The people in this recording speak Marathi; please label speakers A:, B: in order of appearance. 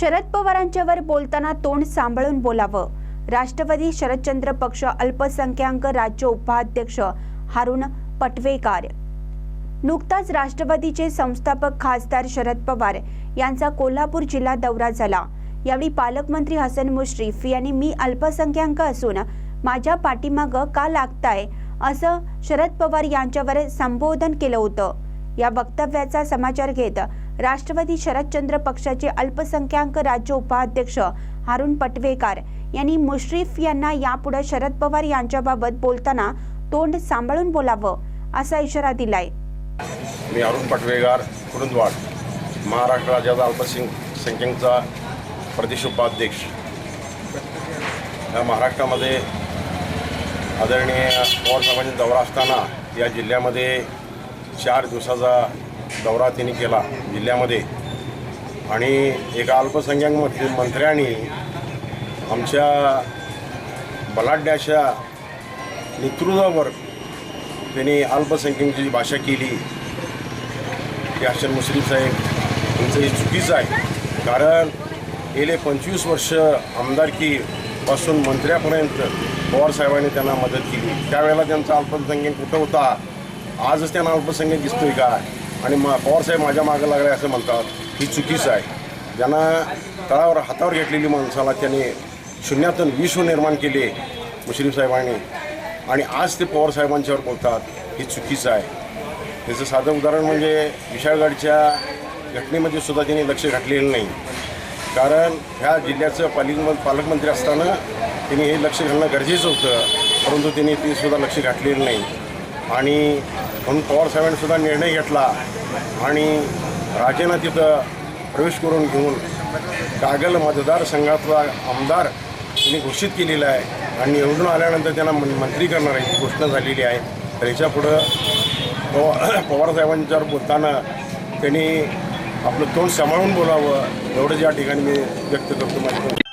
A: शरद पवारांच्यावर बोलताना तोंड सांभाळून बोलावं. राष्ट्रवादी शरदचंद्र पक्ष अल्पसंख्याक राज्य उपाध्यक्ष हारुण पटवेकार. नुकताच राष्ट्रवादीचे संस्थापक खासदार शरद पवार यांचा कोल्हापूर जिल्हा दौरा झाला. यावेळी पालकमंत्री हसन मुश्रीफ यांनी मी अल्पसंख्याक असून माझ्या पाठीमागं का लागताय? असं शरद पवार यांच्यावर संबोधन केलं होतं. या वक्तव्याचा समाचार घेत राष्ट्रवादी शरदचंद्र पक्षाचे अल्पसंख्याक राज्य उपाध्यक्ष हारुण पटवेकार यांनी मुश्रीफ यांना यापुढे शरद पवार यांच्याबाबत बोलताना तोंड सांभाळून बोलावं असा इशारा दिलाय.
B: मी अरुण पटवेगार कुरुंदवाड महाराष्ट्र राज्याचा अल्पसंख्याकचा प्रदेश उपाध्यक्ष. या महाराष्ट्रामध्ये आदरणीय पवार साहेबांचा दौरा असताना या जिल्ह्यामध्ये चार दिवसाचा दौरा त्यांनी केला जिल्ह्यामध्ये. आणि एका अल्पसंख्याक मंत्री मंत्र्यांनी आमच्या बलाढ्याच्या नेतृत्वावर त्यांनी अल्पसंख्याकांची भाषा केली की हसन मुश्रीफ साहेब यांचं हे चुकीचं आहे. कारण गेले पंचवीस वर्ष आमदारकीपासून मंत्र्यापर्यंत पवारसाहेबांनी त्यांना मदत केली. त्यावेळेला त्यांचा अल्पसंख्याक कुठं होता? आजच त्यांना अल्पसंख्याक दिसतोय का? आणि मा पवारसाहेब माझ्या मागं लागले असं म्हणतात. ही चुकीचं आहे. ज्यांना तळावर हातावर घेतलेली माणसाला त्याने शून्यातून विश्व निर्माण केले मुश्रीफ साहेबांनी. आणि आज ते पवार साहेबांच्यावर बोलतात हे चुकीचं आहे. त्याचं साधं उदाहरण म्हणजे विशाळगडच्या घटनेमध्ये सुद्धा त्यांनी लक्ष घातलेलं नाही. कारण ह्या जिल्ह्याचं पालिक पालकमंत्री असताना त्यांनी हे लक्ष घालणं गरजेचं होतं परंतु त्यांनी ते सुद्धा लक्ष घातलेलं नाही. आणि म्हणून पवार साहेबांनी सुद्धा निर्णय घेतला आणि राजेंना तिथं प्रवेश करून घेऊन कागल मतदारसंघातला आमदार त्यांनी घोषित केलेला आहे आणि निवडून आल्यानंतर त्यांना मन मंत्री करणार आहे ही घोषणा झालेली आहे. तर याच्यापुढं पवार पवारसाहेबांच्यावर बोलताना त्यांनी आपलं तोंड सांभाळून बोलावं एवढं ज्या ठिकाणी मी व्यक्त करतो. माझ्या